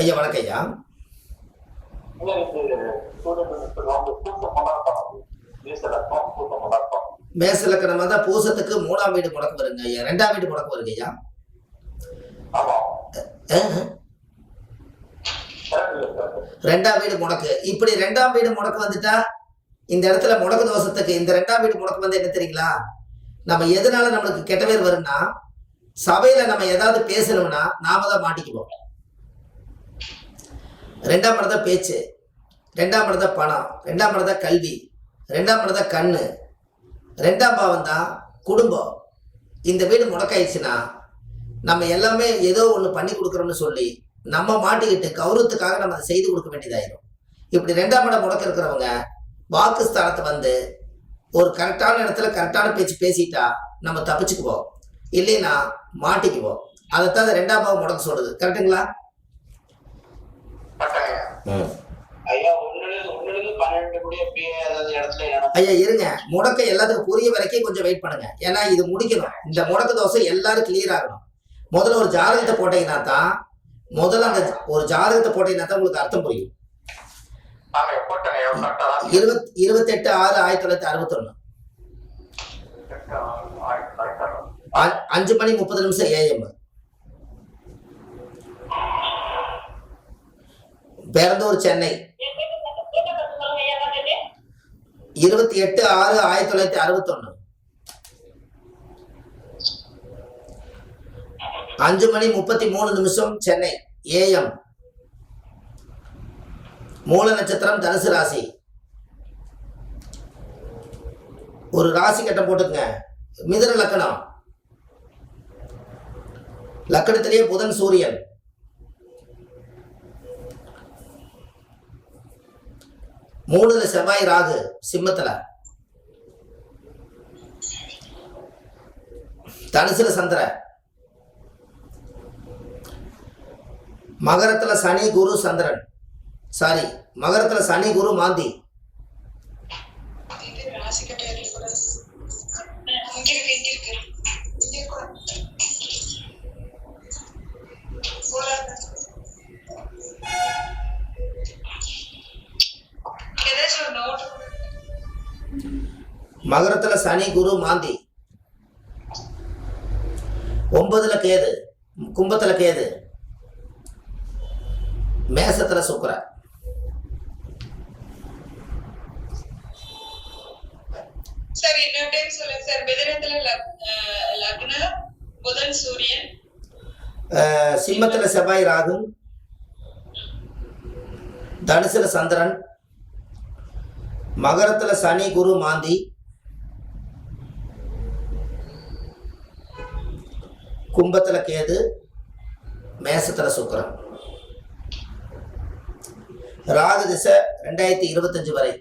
ஐயா வணக்கம் ஐயா. ஐயா மேசலக்கணமா தான் பூசத்துக்கு மூணாம் வீடு முடக்கு வருங்க ஐயா. ரெண்டாம் வீடு முடக்கு வருங்க ஐயா. ரெண்டாம் வீடு முடக்கு. இப்படி ரெண்டாம் வீடு முடக்கு வந்துட்டா இந்த இடத்துல முடக்கு தோஷத்துக்கு இந்த ரெண்டாம் வீடு முடக்கு வந்து என்ன தெரியுங்களா? நம்ம எதனால நம்மளுக்கு கெட்ட பேர் வரும்னா சபையில நம்ம ஏதாவது பேசணும்னா நாம தான் மாட்டிக்குவோம். ரெண்டாம் இடம் தான் பேச்சு. ரெண்டாம் இடம் தான் பணம். ரெண்டாம் இடம் தான் கல்வி. ரெண்டாம் இடம் தான் கண்ணு. ரெண்டாம் பாவம் தான் குடும்பம். இந்த வீடு முடக்காயிடுச்சுன்னா நம்ம எல்லாமே ஏதோ ஒன்று பண்ணி கொடுக்குறோம்னு சொல்லி நம்ம மாட்டிக்கிட்டு கௌரவத்துக்காக நம்ம அதை செய்து கொடுக்க வேண்டியதாயிரும். இப்படி ரெண்டாம் இடம் முடக்க இருக்கிறவங்க வாக்குஸ்தானத்தை வந்து ஒரு கரெக்டான இடத்துல கரெக்டான பேச்சு பேசிட்டா நம்ம தப்பிச்சுக்குவோம். இல்லைன்னா மாட்டிக்குவோம். அதைத்தான் அந்த ரெண்டாம் பாவம் முடக்க சொல்றது. கரெக்டுங்களா கரெக்டாங்க ஐயா ஒன்னுலேருந்து ஒன்னுலேருந்து பன்னெண்டு கூட அப்படியே அதாவது இடத்துல இடம் ஐயா இருங்க. முடக்க எல்லாத்துக்கும் புரிய வரைக்கும் கொஞ்சம் வெயிட் பண்ணுங்க. ஏன்னா இது முடிக்கணும். இந்த முடக்க தோசை எல்லாரும் கிளியர் ஆகணும். முதல்ல ஒரு ஜாதகத்தை போட்டீங்கன்னா தான் முதல்ல அந்த ஒரு ஜாதகத்தை போட்டீங்கன்னா தான் உங்களுக்கு அர்த்தம் புரியும். நாங்க போட்டேங்க கரெக்டா தான் இருபத் இருபத்தெட்டு ஆறு ஆயிரத்தி தொள்ளாயிரத்தி அறுபத்தொன்னு. அ- அஞ்சு மணி முப்பது நிமிஷம் ஏஎம் பெரந்தூர் சென்னை. இருபத்தி எட்டு ஆறு ஆயிரத்தி தொள்ளாயிரத்தி அறுபத்தொன்னு. அஞ்சு மணி முப்பத்தி மூணு நிமிஷம் சென்னை ஏஎம். மூல நட்சத்திரம் தனுசு ராசி. ஒரு ராசி கட்டம் போட்டுக்கங்க. மிதுன லக்கணம். லக்கணத்திலேயே புதன் சூரியன். மூணுல செவ்வாய் ராகு சிம்மத்துல. தனுசுல சந்திர. மகரத்துல சனி குரு சந்திரன். சாரி மகரத்துல சனி குரு மாந்தி இது ராசிக்கட்டையில கூட இங்க இருக்கு இங்க இருக்கு இங்க கூட போலாங்க. ஏதாச்சும் ஒரு note மகரத்துல சனி குரு மாந்தி. ஒன்பதுல கேது கும்பத்துல கேது. மேசத்துல சுக்கிரன் சார் இன்னொரு டைம் சொல்லுங்க சார் மிதனத்துல லக்ன புதன் சூரியன். சிம்மத்துல செவ்வாய் ராகு. தனுசுல சந்திரன். மகரத்துல சனி குரு மாந்தி. கும்பத்துல கேது மேசத்துல சுக்கிரன். ராகு திசை ரெண்டாயிரத்தி இருபத்தஞ்சு வரை.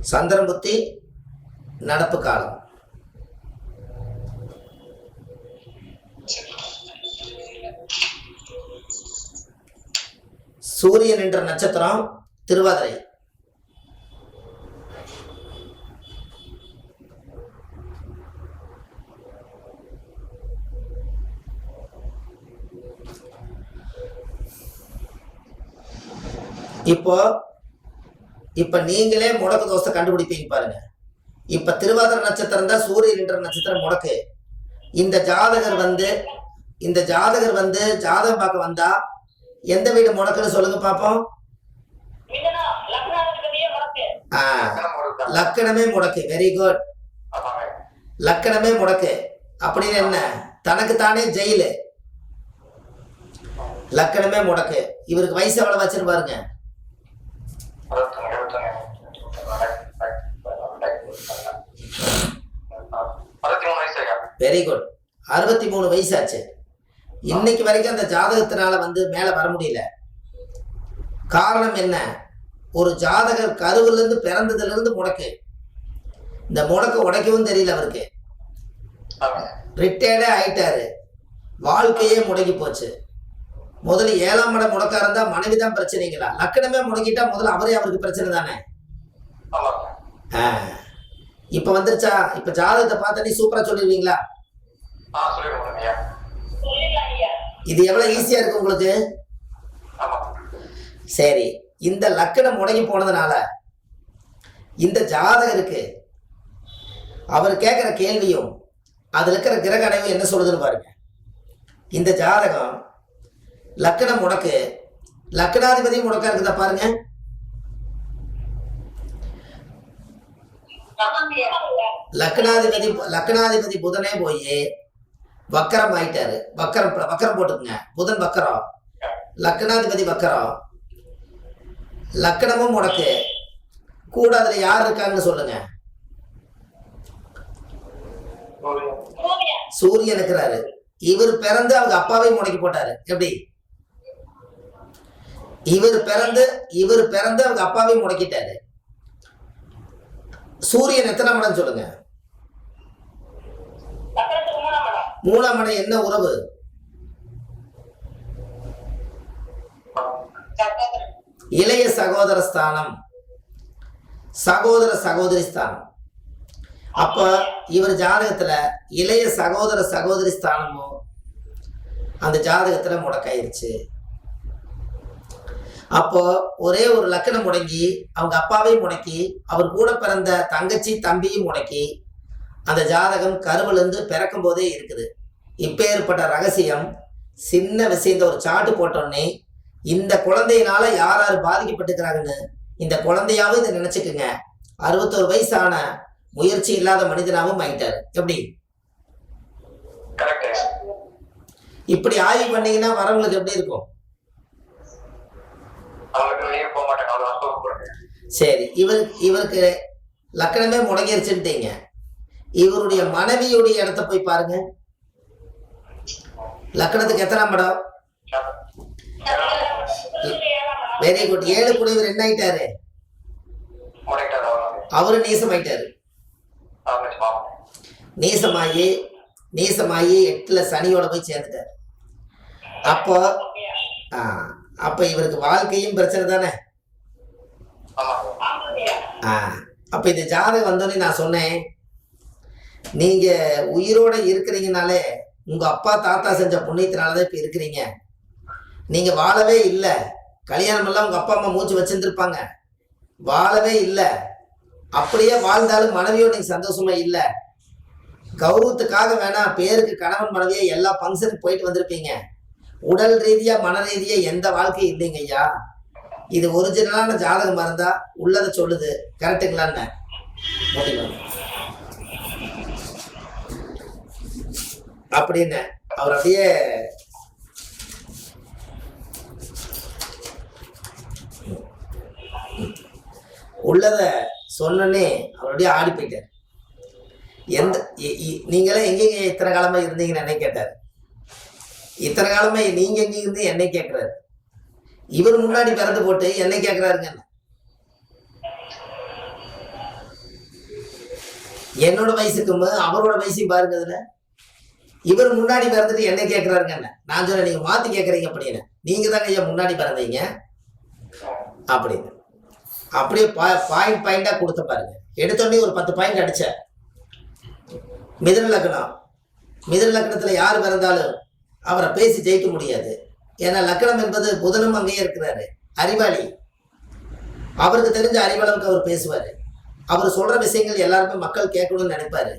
சந்திரன் புத்தி நடப்பு காலம். சூரியன் என்ற நட்சத்திரம் திருவாதிரை. இப்போ இப்ப நீங்களே முடக்கு தோசை கண்டுபிடிப்பீங்க பாருங்க. இப்ப திருவாதிரை நட்சத்திரம் தான் சூரியன் என்ற நட்சத்திரம் முடக்கு. இந்த ஜாதகர் வந்து இந்த ஜாதகர் வந்து ஜாதகம் பார்க்க வந்தா எந்த வீடு முடக்குன்னு சொல்லுங்க பாப்போம். ஆ, லக்கணமே முடக்கு. வெரி குட் லக்கணமே முடக்கு. அப்படின்னு என்ன? தனக்கு தானே ஜெயிலு. லக்கணமே முடக்கு. இவருக்கு வயசு எவ்வளவு வச்சுன்னு பாருங்க அறுபத்தொன்னு எழுபத்தொன்னு அறுபத்தி மூணு வயசு ஐயா வெரி குட் அறுபத்தி மூணு வயசாச்சு. இன்னைக்கு வரைக்கும் அந்த ஜாதகத்தினால வந்து மேல வர முடியல. காரணம் என்ன? ஒரு ஜாதகர் கருவுல இருந்து பிறந்ததுல இருந்து முடக்கு. இந்த முடக்க உடைக்கவும் தெரியல அவருக்கு. ரிட்டையர்டே ஆயிட்டாரு. வாழ்க்கையே முடங்கி போச்சு. முதல்ல ஏழாம் இடம் முடக்கா இருந்தா மனைவி தான் பிரச்சனைங்களா? லக்கணமே முடக்கிட்டா முதல்ல அவரே அவருக்கு பிரச்சனை தானே. இப்ப வந்துருச்சா? இப்ப ஜாதகத்தை பார்த்த நீ சூப்பரா சொல்லிடுவீங்களா? இது எவ்வளவு ஈஸியா இருக்கு உங்களுக்கு? சரி இந்த லக்கணம் முடங்கி போனதுனால இந்த ஜாதகருக்கு அவர் கேட்குற கேள்வியும் அதில் இருக்கிற கிரக அடைவு என்ன சொல்லுதுன்னு பாருங்க. இந்த ஜாதகம் லக்கணம் முடக்கு லக்கணாதிபதி முடக்கா இருக்குதா பாருங்க. லக்னாதிபதி லக்னாதிபதி புதனே போய் வக்கரம் ஆயிட்டாரு. வக்கரம் வக்கரம் போட்டுக்குங்க. புதன் வக்கரம். லக்னாதிபதி வக்கரம். லக்கணமும் முடக்கு கூட அதுல யார் இருக்காங்கன்னு சொல்லுங்க. சூரியன். இருக்கிறாரு. இவர் பிறந்து அவங்க அப்பாவை முடக்கி போட்டாரு. எப்படி? இவர் பிறந்து இவர் பிறந்து அவங்க அப்பாவையும் முடக்கிட்டாரு. சூரியன் எத்தனை மடம் சொல்லுங்க. மூணாம் மடம் என்ன உறவு? இளைய சகோதர ஸ்தானம். சகோதர சகோதரி ஸ்தானம். அப்ப இவர் ஜாதகத்துல இளைய சகோதர சகோதரி ஸ்தானமும் அந்த ஜாதகத்துல முடக்காயிருச்சு. அப்போ ஒரே ஒரு லக்கணம் முடங்கி அவங்க அப்பாவையும் முடக்கி அவர் கூட பிறந்த தங்கச்சி தம்பியும் முடக்கி அந்த ஜாதகம் கருவிலிருந்து பிறக்கும் போதே இருக்குது. இப்பேற்பட்ட ரகசியம் சின்ன விஷயத்த ஒரு சாட்டு போட்டோன்னே இந்த குழந்தையினால யார் யார் பாதிக்கப்பட்டுக்கிறாங்கன்னு இந்த குழந்தையாவும் இதை நினைச்சுக்குங்க. அறுபத்தோரு வயசான முயற்சி இல்லாத மனிதனாவும் ஆயிட்டாரு. எப்படி? இப்படி ஆய்வு பண்ணீங்கன்னா வரவங்களுக்கு எப்படி இருக்கும்? சரி இவர் இவருக்கு லக்கணமே முடங்கிருச்சுட்டீங்க இவருடைய மனைவியுடைய இடத்த போய் பாருங்க. லக்கணத்துக்கு எத்தனாம் படம் வெரி குட் ஏழு கூட இவர் என்ன ஆயிட்டாரு? அவரு நீசமாயிட்டாரு அவங்க நீசமாயி நீசமாகி நீசமாகி எட்டுல சனியோட போய் சேர்ந்துட்டார். அப்போ அப்ப இவருக்கு வாழ்க்கையும் பிரச்சனை தானே? ஆ. அப்போ இந்த ஜாதகம் வந்தோடனே நான் சொன்னேன் நீங்கள் உயிரோட இருக்கிறீங்கனாலே உங்கள் அப்பா தாத்தா செஞ்ச புண்ணியத்தினால தான் இப்போ இருக்கிறீங்க. நீங்கள் வாழவே இல்லை. கல்யாணமெல்லாம் உங்கள் அப்பா அம்மா மூச்சு வச்சிருந்துருப்பாங்க. வாழவே இல்லை. அப்படியே வாழ்ந்தாலும் மனைவியோட நீங்கள் சந்தோஷமா இல்லை. கௌரவத்துக்காக வேணா பேருக்கு கணவன் மனைவியா எல்லா ஃபங்க்ஷனுக்கு போயிட்டு வந்திருப்பீங்க. உடல் ரீதியாக மன ரீதியாக எந்த வாழ்க்கையும் இல்லைங்க ஐயா இது ஒரிஜினலான ஜாதகம் இருந்தா உள்ளதை சொல்லுது. கரெக்டுங்களான்னு ஓகேங்களா? அப்படின்னு அவர் அப்படியே உள்ளத சொன்னே அவர் அப்படியே ஆடி போயிட்டார். எந்த நீங்களே எங்கெங்க இத்தனை காலமா இருந்தீங்கன்னு என்னை கேட்டார். இத்தனை காலமா நீங்க எங்க இருந்து என்னை கேட்கிறாரு? இவர் முன்னாடி பிறந்து போட்டு என்னை கேட்கிறாருங்க என்னோட வயசுக்கும் அவரோட வயசையும் பாருங்க அதுல. இவர் முன்னாடி பிறந்துட்டு என்ன கேட்கிறாருங்க என்ன? நான் சொல்ல நீங்க மாத்தி கேட்கறீங்க அப்படின்னு. நீங்க தாங்க ஐயா முன்னாடி பிறந்தீங்க. அப்படின்னு. அப்படியே பாயிண்ட் பாயிண்டா கொடுத்த பாருங்க. எடுத்தோடனே ஒரு பத்து பாயிண்ட் அடிச்ச மிதன லக்னம் மிதன லக்னத்துல யார் பிறந்தாலும் அவரை பேசி ஜெயிக்க முடியாது. ஏன்னா லக்கணம் என்பது புதனும் அங்கேயே இருக்கிறாரு. அறிவாளி. அவருக்கு தெரிஞ்ச அறிவளவுக்கு அவர் பேசுவார். அவர் சொல்கிற விஷயங்கள் எல்லாருமே மக்கள் கேட்கணும்னு நினைப்பாரு.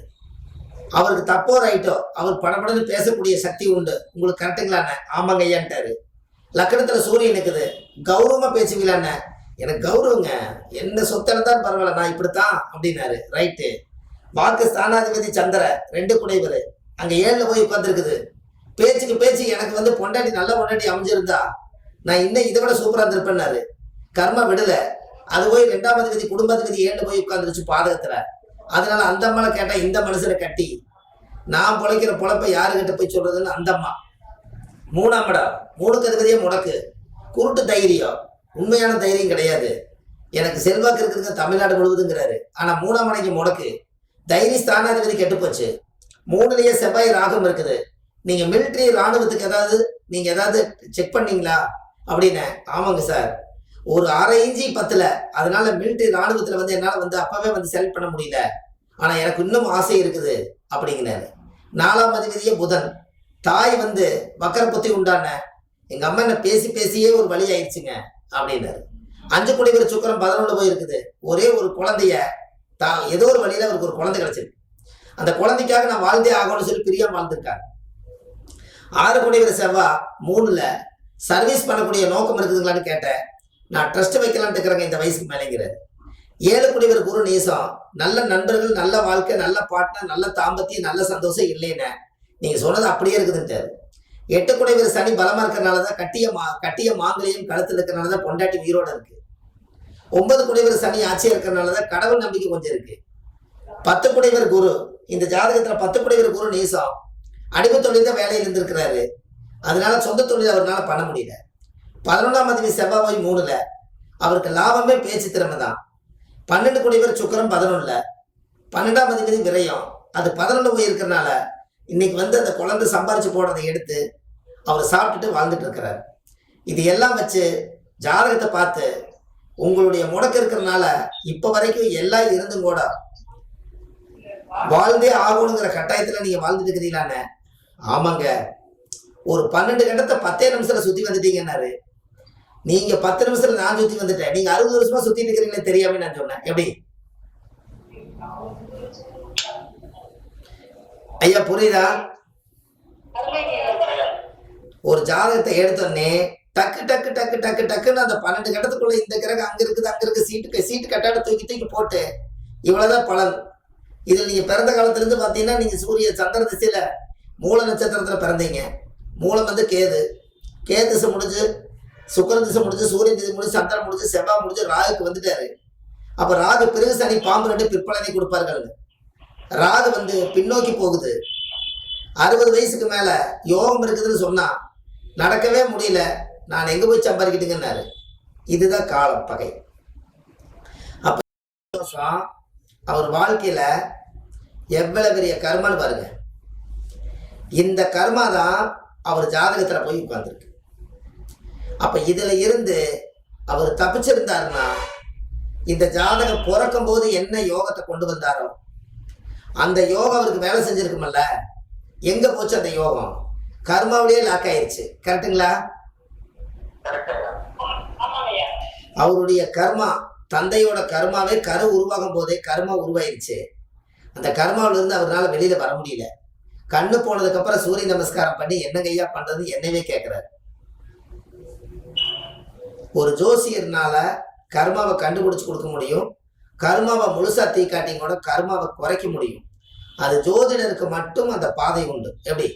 அவருக்கு தப்போ ரைட்டோ அவர் படபடன்னு பேசக்கூடிய சக்தி உண்டு. உங்களுக்கு கரெக்டுங்களாண்ணே ஆமாங்க ஐயான்ட்டாரு. லக்கணத்தில் சூரியன் இருக்குது கௌரவமாக பேசுவீங்களாண்ணே எனக்கு கௌரவங்க. என்ன சொத்தனை தான் பரவாயில்ல நான் இப்படித்தான் அப்படின்னாரு. ரைட்டு. வாக்கு ஸ்தானாதிபதி சந்திர ரெண்டு குடைவர். அங்கே ஏழில் போய் உட்காந்துருக்குது பேச்சுக்கு பேச்சு எனக்கு வந்து பொண்டாட்டி நல்ல பொண்டாட்டி அமைஞ்சிருந்தா நான் இன்னும் இதை விட சூப்பரா இருந்திருப்பேன்னாரு. கர்ம விடல. அது போய் ரெண்டாம் அதிபதி கதி ஏழு போய் உட்காந்துருச்சு பாதகத்துல. அதனால அந்த அம்மாவை கேட்டா இந்த மனுஷனை கட்டி நான் பிழைக்கிற பொழப்பை யாருக்கிட்ட போய் சொல்றதுன்னு அந்த அம்மா. மூணாம் இடம் மூணுக்கு கதிகதியே முடக்கு. குருட்டு தைரியம். உண்மையான தைரியம் கிடையாது. எனக்கு செல்வாக்கு இருக்கிறது தமிழ்நாடு முழுவதுங்கிறாரு. ஆனா மூணாம் மனைக்கு முடக்கு. தைரிய ஸ்தானாதிபதி கெட்டு போச்சு மூணுலயே செவ்வாய் ராகம் இருக்குது. நீங்க மிலிட்ரி ராணுவத்துக்கு ஏதாவது நீங்க ஏதாவது செக் பண்ணீங்களா? அப்படின்னு ஆமாங்க சார் ஒரு அரை இஞ்சி பத்துல. அதனால மிலிட்ரி ராணுவத்துல வந்து என்னால வந்து அப்பவே வந்து செலக்ட் பண்ண முடியல. ஆனா எனக்கு இன்னும் ஆசை இருக்குது அப்படிங்கிறாரு. நாலாம் அதிபதியே புதன். தாய் வந்து வக்கர புத்தி உண்டான எங்க அம்மா என்ன பேசி பேசியே ஒரு வழி ஆயிடுச்சுங்க அப்படின்னாரு. அஞ்சு குடிவர் சுக்கரம் பதினொன்று போய் இருக்குது ஒரே ஒரு குழந்தைய தா ஏதோ ஒரு வழியில அவருக்கு ஒரு குழந்தை கிடைச்சிருக்கு. அந்த குழந்தைக்காக நான் வாழ்ந்தே ஆகணும்னு சொல்லி பிரியா வாழ்ந்திருக்காங்க ஆறு குடிவர் செவ்வா மூணுல சர்வீஸ் பண்ணக்கூடிய நோக்கம் இருக்குதுங்களான்னு கேட்டேன். நான் ட்ரஸ்ட் வைக்கலான்ட்டு இருக்கிறேங்க இந்த வயசுக்கு மேலேங்கிறாரு ஏழு குடிவர் குரு நீசம் நல்ல நண்பர்கள் நல்ல வாழ்க்கை நல்ல பார்ட்னர் நல்ல தாம்பத்தியம் நல்ல சந்தோஷம் இல்லைன்னு. நீங்க சொன்னது அப்படியே இருக்குதுன்ட்டாரு. எட்டு குடைவர் சனி பலமா இருக்கிறனால தான் கட்டிய மா கட்டிய மாங்கலையும் கழுத்துல இருக்கிறனால தான் பொண்டாட்டி உயிரோட இருக்கு. ஒன்பது குடைவர் சனி ஆட்சியா இருக்கிறனால தான் கடவுள் நம்பிக்கை கொஞ்சம் இருக்கு. பத்து குடைவர் குரு இந்த ஜாதகத்துல பத்து குடைவர் குரு நீசம் அடிமை தொழில் தான் வேலையில் இருந்திருக்கிறாரு. அதனால சொந்த தொழில் அவரால் பண்ண முடியல. பதினொன்றாம் அதிபதி செவ்வாய் மூணுல அவருக்கு லாபமே பேச்சு திறமை தான். பன்னெண்டு குடிவர் சுக்கரம் பதினொன்னுல. பன்னெண்டாம் அதிபதி விரயம். அது பதினொன்று போய் இருக்கிறனால இன்னைக்கு வந்து அந்த குழந்தை சம்பாரிச்சு போடுறதை எடுத்து அவர் சாப்பிட்டுட்டு வாழ்ந்துட்டு இருக்கிறார். இது எல்லாம் வச்சு ஜாதகத்தை பார்த்து உங்களுடைய முடக்க இருக்கிறனால இப்போ வரைக்கும் எல்லாம் இருந்தும் கூட வாழ்ந்தே ஆகணுங்கிற கட்டாயத்தில் நீங்கள் வாழ்ந்துட்டு இருக்கிறீங்களாண்ணே ஆமாங்க. ஒரு பன்னெண்டு கட்டத்தை பத்தே நிமிஷத்துல சுற்றி வந்துட்டீங்கன்னாரு. நீங்க பத்து நிமிஷத்துல நான் சுற்றி வந்துட்டேன். நீங்க அறுபது வருஷமா சுத்தி இருக்கிறீங்களே தெரியாம நான் சொன்னேன். எப்படி? ஐயா புரியுதா? ஒரு ஜாதகத்தை எடுத்தோடனே டக்கு டக்கு டக்கு டக்கு டக்குன்னு அந்த பன்னெண்டு கட்டத்துக்குள்ள இந்த கிரகம் அங்க இருக்குது அங்க இருக்கு சீட்டு சீட்டு கட்டாட தூக்கி தூக்கி போட்டு இவ்வளவுதான் பலன். இதில் நீங்க பிறந்த காலத்துல இருந்து பாத்தீங்கன்னா நீங்க சூரிய சந்திர திசையில மூல நட்சத்திரத்தில் பிறந்தீங்க. மூலம் வந்து கேது. கேது திசை முடிஞ்சு சுக்கிர திசை முடிஞ்சு சூரியன் திசை முடிஞ்சு சந்திரன் முடிஞ்சு செவ்வாய் முடிஞ்சு ராகுக்கு வந்துட்டாரு. அப்ப ராகு பிறகு சனி பாம்பு ரெண்டு பிற்பலனை கொடுப்பார்கள். ராகு வந்து பின்னோக்கி போகுது. அறுபது வயசுக்கு மேல யோகம் இருக்குதுன்னு சொன்னா நடக்கவே முடியல. நான் எங்க போய் சம்பாதிக்கிட்டுங்கன்னாரு. இதுதான் காலம் பகை. அப்போ அவர் வாழ்க்கையில எவ்வளவு பெரிய கர்மான்னு பாருங்க. இந்த கர்மா தான் அவர் ஜாதகத்தில் போய் உட்கார்ந்துருக்கு. அப்போ இதில் இருந்து அவர் தப்பிச்சிருந்தாருன்னா இந்த ஜாதகம் பிறக்கும் போது என்ன யோகத்தை கொண்டு வந்தாரோ அந்த யோகம் அவருக்கு வேலை செஞ்சிருக்குமல்ல. எங்க போச்சு அந்த யோகம்? கர்மாவிலேயே லாக் ஆயிடுச்சு கரெக்டுங்களா அவருடைய கர்மா தந்தையோட கர்மாவே கரு உருவாகும் போதே கர்மா உருவாயிருச்சு. அந்த கர்மாவிலிருந்து அவரால் வெளியில வர முடியல. கண்ணு போனதுக்கு அப்புறம் சூரிய நமஸ்காரம் பண்ணி என்னங்க ஐயா பண்றது? என்னவே கேட்கிறாரு ஒரு ஜோசியர்னால கர்மாவை கண்டுபிடிச்சு கொடுக்க முடியும். கர்மாவை முழுசா தீ காட்டியும் கூட கர்மாவை குறைக்க முடியும். அது ஜோதிடருக்கு மட்டும் அந்த பாதை உண்டு. எப்படி?